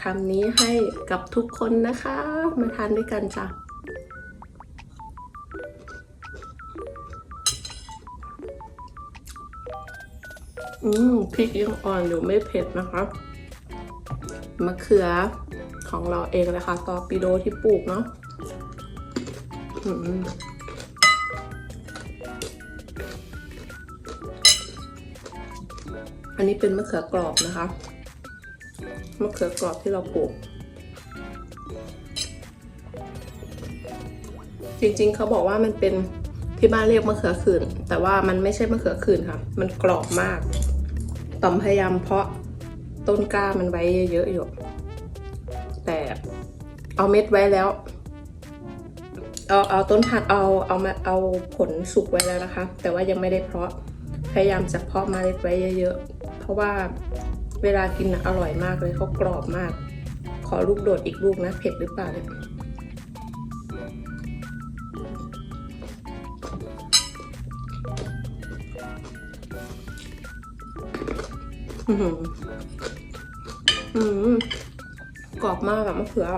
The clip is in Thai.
คำนี้ให้กับทุกคนนะคะ มาทานด้วยกันจ้ะอืมพริกยังอ่อนอยู่ไม่เผ็ดนะคะมะเขือของเราเองเลยค่ะตอปิโดที่ปลูกเนาะอันนี้เป็นมะเขือกรอบนะคะ มะเขือกรอบที่เราปลูก จริงๆเขาบอกว่ามันเป็นที่บ้านเรียกมะเขือขื่นแต่ว่ามันไม่ใช่มะเขือขื่นค่ะ มันกรอบมากต่อมพยายามเพาะต้นกล้ามันไว้เยอะๆอยู่แต่เอาเม็ดไว้แล้ว เอาเอาต้นพันธุ์เอาเอามาเอาผลสุกไว้แล้วนะคะ แต่ว่ายังไม่ได้เพาะพยายามจะเพาะเมาเล็ดไว้เยอะๆ เพราะว่าเวลากินอร่อยมากเลยเขากรอบมาก ขอลูกโดดอีกลูกนะ เผ็ดหรือเปล่าเนี่ยอืมกรอบมากอะมะเขือ